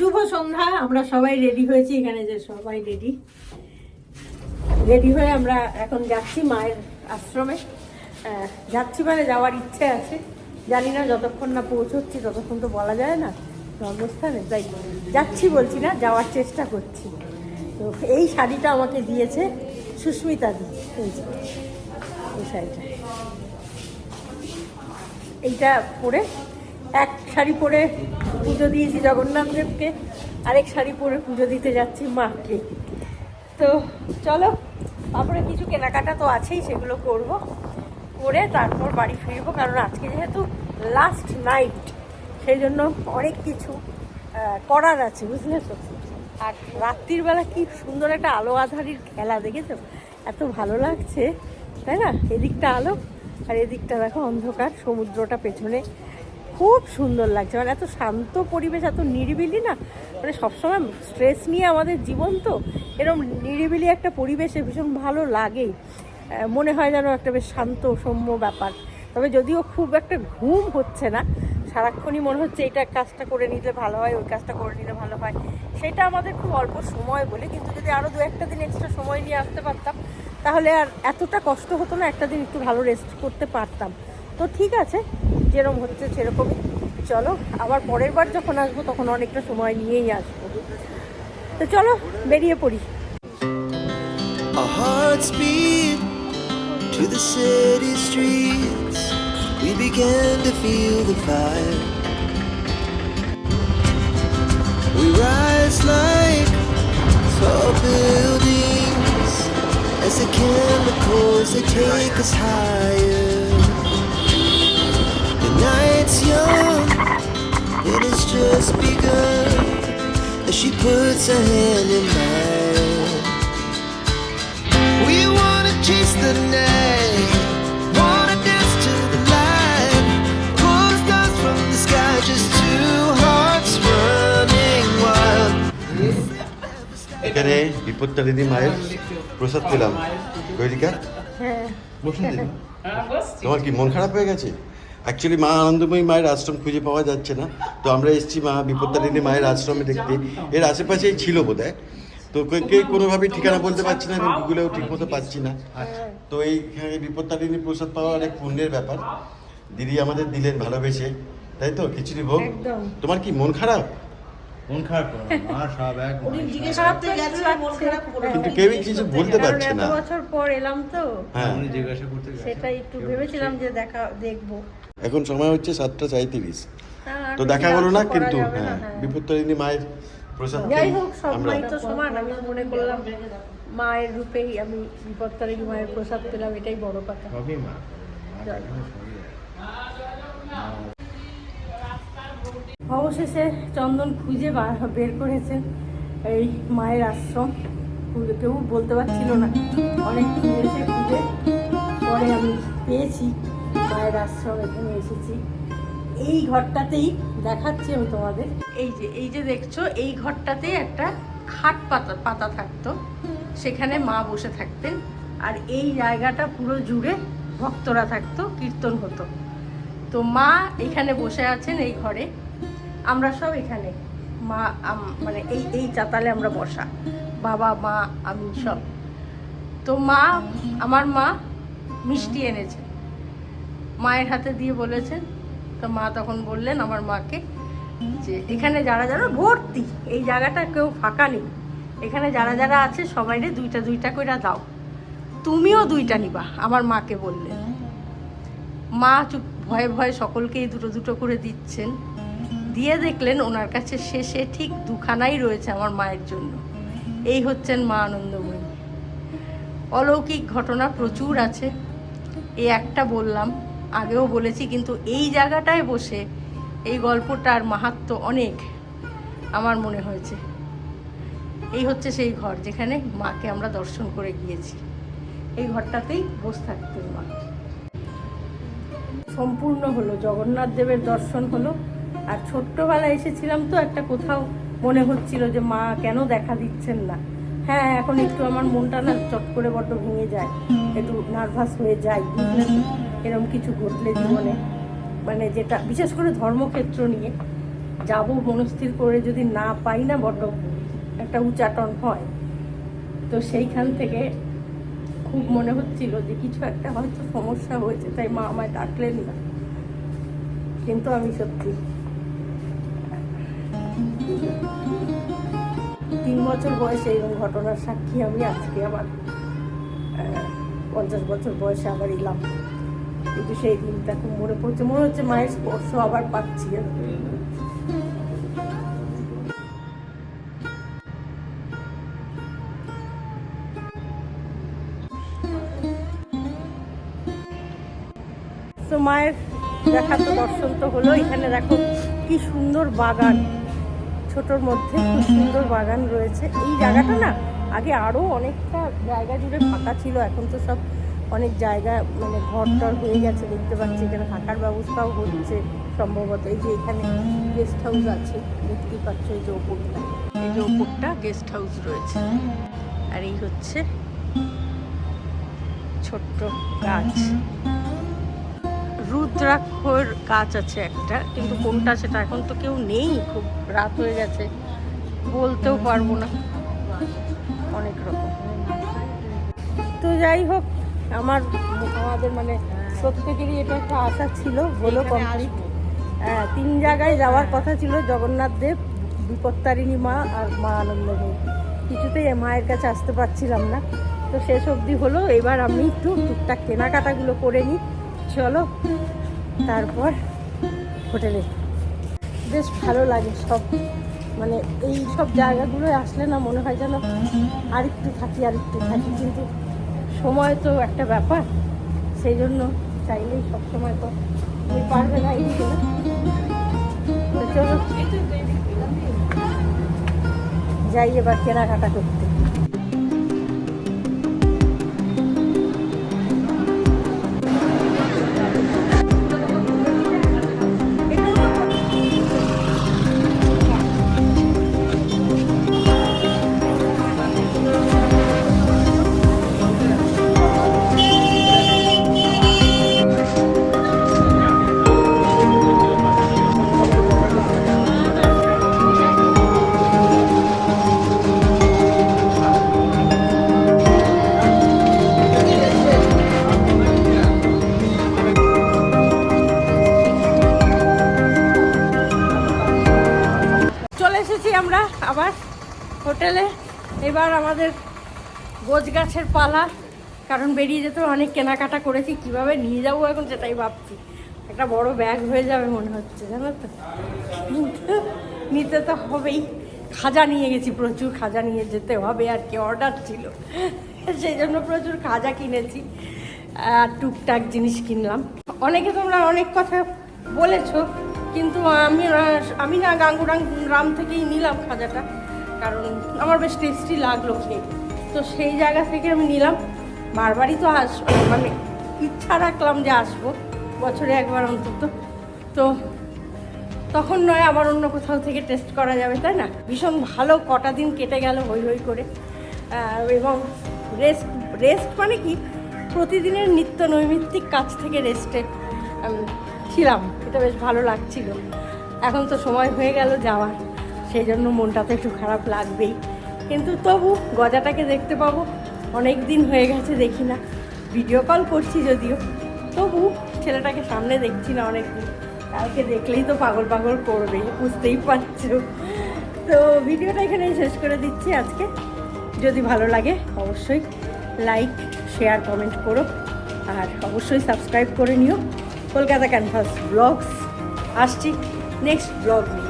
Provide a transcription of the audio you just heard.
শুভ সন্ধ্যা, আমরা সবাই রেডি হয়েছি, এখানে যে সবাই রেডি রেডি হয়ে আমরা এখন যাচ্ছি মায়ের আশ্রমে। যাচ্ছি মানে যাওয়ার ইচ্ছে আছে। জানি না যতক্ষণ না পৌঁছচ্ছি, ততক্ষণ তো বলা যায় না। জন্মস্থানে, তাই যাচ্ছি বলছি না, যাওয়ার চেষ্টা করছি। তো এই শাড়িটা আমাকে দিয়েছে সুস্মিতা দি। এই এই শাড়িটা। এইটা পরে, এক শাড়ি পরে পুজো দিয়েছি জগন্নাথ দেবকে। আরেক শাড়ি পরে পুজো দিতে যাচ্ছি মাকে। তো চলো, তারপরে কিছু কেনাকাটা তো আছেই, সেগুলো করব। করে তারপর বাড়ি ফিরবো, কারণ আজকে যেহেতু লাস্ট নাইট সেই জন্য অনেক কিছু করার আছে, বুঝলে তো? আর রাত্রির বেলা কি সুন্দর একটা আলো আধারির খেলা, দেখেছ? এত ভালো লাগছে, তাই না? এদিকটা আলো, আর এদিকটা দেখো অন্ধকার, সমুদ্রটা পেছনে। খুব সুন্দর লাগছে। মানে এত শান্ত পরিবেশ, এত নিরিবিলি না? মানে সবসময় স্ট্রেস নিয়ে আমাদের জীবন তো এরকম নিরিবিলি একটা পরিবেশে ভীষণ ভালো লাগেই। মনে হয় যেন একটা বেশ শান্ত, সৌম্য ব্যাপার। তবে যদিও খুব একটা ঘুম হচ্ছে না, সারাক্ষণই মনে হচ্ছে এইটা কাজটা করে নিলে ভালো হয়, ওই কাজটা করে নিলে ভালো হয়। সেটা আমাদের খুব অল্প সময় বলে, কিন্তু যদি আরও দু একটা দিন এক্সট্রা সময় নিয়ে আসতে পারতাম, তাহলে আর এতটা কষ্ট হতো না, একটা দিন একটু ভালো রেস্ট করতে পারতাম। তো ঠিক আছে যেরকম হচ্ছে সেরকমই চলো আবার পরের বার যখন আসব তখন অনেকটা সময় নিয়েই আসব তো চলো বেরিয়ে পড়ি to the city streets. We began to feel the fire. We rise like tall buildings as the chemicals they take us higher. The night's young, it has just begun as she puts her hand in mine. We wanna chase the night, wanna dance to the light, pull the stars from the sky, just two hearts running wild. এখানে বিপত্তারিণী মায়ের প্রসাদ পেলাম কৈরিকা হ্যাঁ তোমার কি মন খারাপ হয়ে গেছে অ্যাকচুয়ালি মা আনন্দময়ী মায়ের আশ্রম খুঁজে পাওয়া যাচ্ছে না। তো আমরা এসেছি মা বিপত্তারিণী মায়ের আশ্রমে দেখতে। এর আশেপাশেই ছিল বোধ তো কে- কোনোভাবে কোনোভাবেই ঠিকানা বলতে পারছি না এবং গুগলেও ঠিক মতো পাচ্ছি না। তো এইখানে বিপত্তারিণী প্রসাদ পাওয়া অনেক পুণ্যের ব্যাপার। দিদি আমাদের দিলেন ভালোবেসে। তাই তো? খিচুড়ি ভোগ? তোমার কি মন খারাপ? মন খারাপ করো মা সব এক খারাপ তো একটু লাগছে। কিন্তু কেউই কিছু বলতে পারছে এত না। বছর পর এলাম তো। হ্যাঁ। উনি জিজ্ঞাসা করতে সেটাই একটু ভেবেছিলাম যে দেখা দেখব। এখন সময় হচ্ছে সাতটা সাঁত্রিশ তো দেখা হলো না কিন্তু হ্যাঁ হ্যাঁ। বিপত্তারিণী মায়ের প্রসাদ যাই হোক সব আমরা মাই তো সমান আমি মনে করলাম মায়ের রূপেই আমি বিপত্তারিণী মায়ের প্রসাদ পেলাম এটাই বড় কথা। সবই মা। সবই। অবশেষে চন্দন খুঁজে বার- করেছেন এই মায়ের আশ্রম। কেউ বলতে পারছিল না। অনেক খুঁজেছে খুঁজে। পরে আমি পেয়েছি মায়ের আশ্রম, এখানে এসেছি। এই ঘরটাতেই দেখাচ্ছি আমি তোমাদের। এই যে এই যে দেখছ, এই ঘরটাতেই একটা খাট পাতা পাতা থাকতো। সেখানে মা বসে থাকতেন। আর এই জায়গাটা পুরো জুড়ে ভক্তরা থাকতো, কীর্তন হতো। তো মা এখানে বসে আছেন এই ঘরে। আমরা সব এখানে। মা মানে এই এই চাতালে আমরা বসা। বাবা, মা, আমি সব। তো মা, আমার মা মিষ্টি এনেছে। মায়ের হাতে দিয়ে বলেছেন। তো মা তখন বললেন আমার মাকে যে, এখানে যারা যারা ভর্তি, এই জায়গাটা কেউ ফাঁকা নেই। এখানে যারা যারা আছে সবাইরে দুইটা দুইটা করে দাও। তুমিও দুইটা নিবা, আমার মাকে বললেন। মা চুপ, ভয়ে ভয়ে সকলকেই দুটো দুটো করে দিচ্ছেন। দিয়ে দেখলেন ওনার কাছে শেষে ঠিক দুখানাই রয়েছে আমার মায়ের জন্য। এই হচ্ছেন মা আনন্দময়ী। অলৌকিক ঘটনা প্রচুর আছে। এই একটা বললাম, আগেও বলেছি, কিন্তু এই জায়গাটায় বসে এই গল্পটার মাহাত্ম্য অনেক আমার মনে হয়েছে। এই হচ্ছে সেই ঘর যেখানে মাকে আমরা দর্শন করে গিয়েছি। এই ঘরটাতেই বসে থাকতেন মা। সম্পূর্ণ হলো, জগন্নাথ দেবের দর্শন হলো। আর ছোট্টবেলায় এসেছিলাম তো, একটা কোথাও মনে হচ্ছিল যে, মা, কেন দেখা দিচ্ছেন না? হ্যাঁ এখন একটু আমার মনটা না চট করে বড্ড ভেঙে যায়, একটু নার্ভাস হয়ে যায় এরকম কিছু ঘটলে জীবনে। মানে যেটা, বিশেষ করে ধর্মক্ষেত্র নিয়ে, যাব মনস্থির করে যদি না পাই না বড্ড একটা উচাটন হয়। তো সেইখান থেকে খুব মনে হচ্ছিল যে, কিছু একটা হয়তো সমস্যা হয়েছে, তাই মা আমায় ডাকলেন না। কিন্তু আমি সত্যি তিন বছর বয়সে এরকম ঘটনার সাক্ষী আমি আজকে আবার পঞ্চাশ বছর বয়সে আবার এলাম। কিন্তু সেই দিনটা খুব মনে পড়ছে। মনে হচ্ছে মায়ের স্পর্শ আবার পাচ্ছি তো মায়ের দেখা তো দর্শন তো হলো। এখানে দেখো কি সুন্দর বাগান। ছোটোর মধ্যে খুব সুন্দর বাগান রয়েছে। এই জায়গাটা না আগে আরও অনেকটা জায়গা জুড়ে ফাঁকা ছিল, এখন তো সব অনেক জায়গা মানে ঘর টর হয়ে গেছে, দেখতে পাচ্ছি। এখানে থাকার ব্যবস্থাও হচ্ছে সম্ভবত। এই যে এখানে গেস্ট হাউস আছে, দেখতেই পাচ্ছ এই যে ওপরটা। এই যে ওপরটা গেস্ট হাউস রয়েছে। আর এই হচ্ছে ছোট্ট গাছ। রুদ্রাক্ষর গাছ আছে একটা কিন্তু কোনটা সেটা এখন তো কেউ নেই খুব রাত হয়ে গেছে বলতেও পারব না। অনেক রকম। তো যাই হোক আমার আমাদের মানে প্রত্যেকেরই এটা একটা আশা ছিল হলো কমপ্লিট হ্যাঁ তিন জায়গায় যাওয়ার কথা ছিল জগন্নাথ দেব বিপত্তারিণী মা আর মা আনন্দময়ী কিছুতেই মায়ের কাছে আসতে পারছিলাম না। তো শেষ অবধি হলো এবার আমি একটু টুকটাক কেনাকাটাগুলো করে নিই। চলো, তারপর হোটেলে। বেশ ভালো লাগে সব। মানে এই সব জায়গাগুলোয় আসলে না মনে হয় যেন আরেকটু থাকি আরেকটু থাকি। কিন্তু সময় তো একটা ব্যাপার। সেই জন্য চাইলেই সব সময় তো পারবে না এই তো চলো। যাই এবার কেনাকাটা করতে। আবার হোটেলে। এবার আমাদের গোছ গাছের পালা। কারণ বেরিয়ে যেতে অনেক কেনাকাটা করেছি, কীভাবে নিয়ে যাব এখন সেটাই ভাবছি। একটা বড় ব্যাগ হয়ে যাবে মনে হচ্ছে, জানো তো? নিতে তো হবেই। খাজা নিয়ে গেছি, প্রচুর খাজা নিয়ে যেতে হবে আর কি অর্ডার ছিল। সেই জন্য প্রচুর খাজা কিনেছি আর টুকটাক জিনিস কিনলাম। অনেকে তোমরা অনেক কথা বলেছ কিন্তু আমি আমি না গাঙ্গুরাং গ্রাম থেকেই নিলাম খাজাটা, কারণ আমার বেশ টেস্টি লাগল খেয়ে তো সেই জায়গা থেকে আমি নিলাম। বারবারই তো আসব মানে ইচ্ছা রাখলাম যে আসব, বছরে একবার অন্তত। তো তখন নয়, আবার অন্য কোথাও থেকে টেস্ট করা যাবে, তাই না? ভীষণ ভালো কটা দিন কেটে গেল হই হই করে। এবং রেস্ট রেস্ট মানে কি? প্রতিদিনের নিত্য নৈমিত্তিক কাজ থেকে রেস্টে ছিলাম। এটা বেশ ভালো লাগছিল। এখন তো সময় হয়ে গেল যাওয়ার। সেই জন্য মনটা তো একটু খারাপ লাগবেই। কিন্তু তবু গজাটাকে দেখতে পাবো। অনেক দিন হয়ে গেছে দেখি না। ভিডিও কল করছি যদিও। তবু ছেলেটাকে সামনে দেখছি না অনেক দিন কালকে দেখলেই তো পাগল পাগল করবে, বুঝতেই পারছ। তো ভিডিওটা এখানেই শেষ করে দিচ্ছি আজকে। যদি ভালো লাগে অবশ্যই লাইক শেয়ার কমেন্ট করো। আর অবশ্যই সাবস্ক্রাইব করে নিও। কলকাতা ক্যানভাস ব্লগস আসছি নেক্সট ব্লগ নিয়ে।